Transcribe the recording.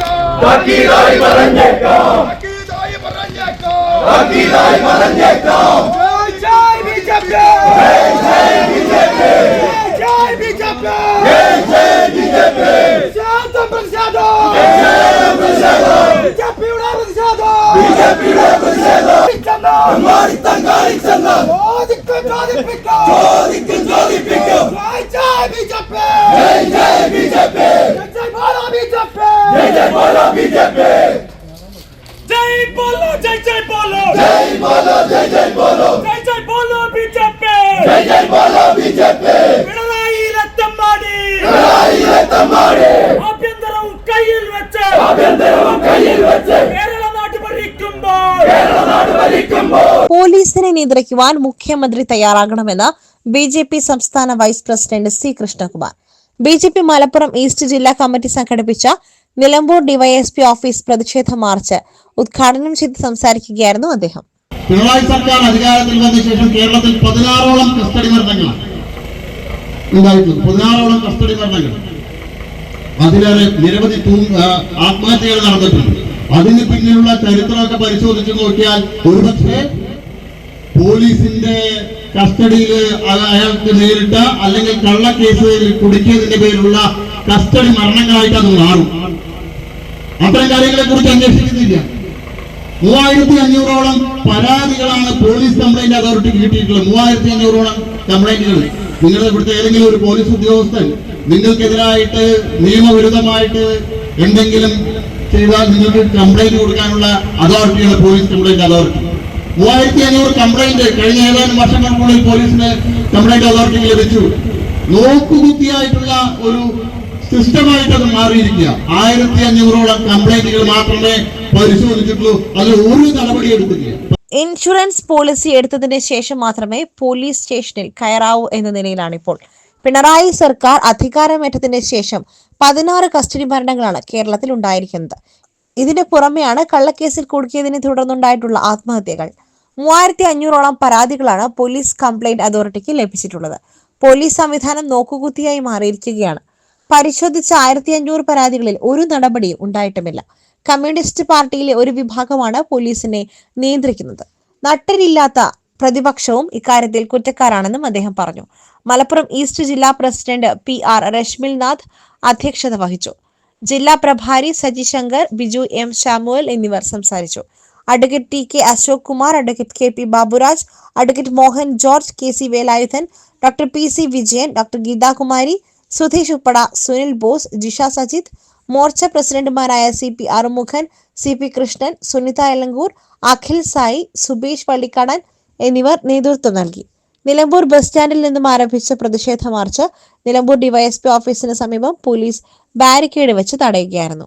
താക്കീതായി പറഞ്ഞേക്കാം. താക്കീതായി പറഞ്ഞേക്കാം. താക്കീതായി പറഞ്ഞേക്കാം. ജയ് ജയ് ബിജെപി. ജയ് ജയ് ബിജെപി. ജയ് ബിജെപി. ജയ് ജയ് ബിജെപി. ശാന്തം പ്രതിഷേധം. ശാന്തം പ്രതിഷേധം. ബിജെപിയുടെ പ്രതിഷേധം. ബിജെപിയുടെ പ്രതിഷേധം. അമ്മാരിത്തം കാണിച്ചെന്ന് ചോദിക്കും ചോദിക്കും ചോദിപ്പിക്കും. ജയ് ജയ് ബിജെപി. ജയ് ജയ് ബിജെപി പോലീസിനെ നിയന്ത്രിക്കുവാൻ മുഖ്യമന്ത്രി തയ്യാറാകണമെന്ന് ബി ജെ പി സംസ്ഥാന vice president C Krishnakumar. B J P Malappuram east ജില്ലാ കമ്മിറ്റി സംഘടിപ്പിച്ച നിലമ്പൂർ ഡിവൈഎസ്പി ഓഫീസ് പ്രതിഷേധ മാർച്ച് ഉദ്ഘാടനം ചെയ്ത് സംസാരിക്കുകയായിരുന്നു അദ്ദേഹം. പിണറായി സർക്കാർ അധികാരത്തിൽ വന്ന ശേഷം കേരളത്തിൽ പതിനാറോളം കസ്റ്റഡി മരണങ്ങൾ. ഉണ്ടായിട്ടുണ്ട് പതിനാറോളം കസ്റ്റഡി മരണങ്ങൾ. അതിലേറെ നിരവധി ആത്മഹത്യകൾ നടന്നിട്ടുണ്ട്. അതിന് പിന്നിലുള്ള ചരിത്രമൊക്കെ പരിശോധിച്ച് നോക്കിയാൽ ഒരുപക്ഷെ പോലീസിന്റെ കസ്റ്റഡിയിൽ അയാൾക്ക് നേരിട്ട അല്ലെങ്കിൽ കള്ളക്കേസിൽ കുടുക്കിയതിന്റെ പേരിലുള്ള കസ്റ്റഡി മരണങ്ങളായിട്ട് അത് മാറും. അത്തരം കാര്യങ്ങളെ കുറിച്ച് അന്വേഷിക്കുന്നില്ല. മൂവായിരത്തി അഞ്ഞൂറോളം പരാതികളാണ് പോലീസ് കംപ്ലൈന്റ് അതോറിറ്റിക്ക് കിട്ടിയിട്ടുള്ളത്. മൂവായിരത്തി അഞ്ഞൂറോളം കംപ്ലൈന്റുകൾ നിങ്ങളുടെ ഇവിടുത്തെ ഏതെങ്കിലും ഒരു പോലീസ് ഉദ്യോഗസ്ഥൻ നിങ്ങൾക്കെതിരായിട്ട് നിയമവിരുദ്ധമായിട്ട് എന്തെങ്കിലും ചെയ്താൽ നിങ്ങൾക്ക് കംപ്ലൈന്റ് കൊടുക്കാനുള്ള അതോറിറ്റിയാണ് പോലീസ് കംപ്ലൈന്റ് അതോറിറ്റി മൂവായിരത്തി അഞ്ഞൂറ് കംപ്ലൈന്റ് കഴിഞ്ഞ ഏതാനും വർഷങ്ങൾക്കുള്ളിൽ പോലീസിന് കംപ്ലൈന്റ് അതോറിറ്റിക്ക് ലഭിച്ചു. നോക്കുകുത്തിയായിട്ടുള്ള ഒരു സിസ്റ്റമായിട്ട് അത് മാറിയിരിക്കുക. ആയിരത്തി അഞ്ഞൂറോളം കംപ്ലൈന്റുകൾ മാത്രമേ പരിശോധിച്ചിട്ടുള്ളൂ. അതിൽ ഒരു നടപടി എടുക്കുകയില്ല ഇൻഷുറൻസ് പോളിസി എടുത്തതിന് ശേഷം മാത്രമേ പോലീസ് സ്റ്റേഷനിൽ കയറാവൂ എന്ന നിലയിലാണിപ്പോൾ. പിണറായി സർക്കാർ അധികാരമേറ്റതിന് ശേഷം പതിനാറ് കസ്റ്റഡി മരണങ്ങളാണ് കേരളത്തിൽ ഉണ്ടായിരിക്കുന്നത്. ഇതിന് പുറമെയാണ് കള്ളക്കേസിൽ കുടുക്കിയതിനെ തുടർന്നുണ്ടായിട്ടുള്ള ആത്മഹത്യകൾ. മൂവായിരത്തി അഞ്ഞൂറോളം പരാതികളാണ് പോലീസ് കംപ്ലൈന്റ് അതോറിറ്റിക്ക് ലഭിച്ചിട്ടുള്ളത്. പോലീസ് സംവിധാനം നോക്കുകുത്തിയായി മാറിയിരിക്കുകയാണ്. പരിശോധിച്ച ആയിരത്തി അഞ്ഞൂറ് പരാതികളിൽ ഒരു നടപടിയും ഉണ്ടായിട്ടുമില്ല. കമ്മ്യൂണിസ്റ്റ് പാർട്ടിയിലെ ഒരു വിഭാഗമാണ് പോലീസിനെ നിയന്ത്രിക്കുന്നത്. നട്ടരില്ലാത്ത പ്രതിപക്ഷവും ഇക്കാര്യത്തിൽ കുറ്റക്കാരാണെന്നും അദ്ദേഹം പറഞ്ഞു. മലപ്പുറം ഈസ്റ്റ് ജില്ലാ പ്രസിഡന്റ് പി ആർ രശ്മിൽനാഥ് അധ്യക്ഷത വഹിച്ചു. ജില്ലാ പ്രഭാരി സജി ശങ്കർ ബിജു എം ഷാമുവൽ എന്നിവർ സംസാരിച്ചു. Advocate T K Ashok Kumar advocate K P Baburaj advocate Mohan George K C Velayudhan doctor P C Vijayan doctor Geethakumari Sudheesh Uppada Sunil Bose Jisha Sajith Morcha പ്രസിഡന്റുമാരായ C P Arumukhan C P Krishnan Sunitha Elankur Akhil Sai Subeesh Pallikkadan എന്നിവർ നേതൃത്വം നൽകി. Nilambur bus സ്റ്റാൻഡിൽ നിന്നും ആരംഭിച്ച പ്രതിഷേധ March Nilambur DYSP ഓഫീസിന് സമീപം പോലീസ് ബാരിക്കേഡ് വെച്ച് തടയുകയായിരുന്നു.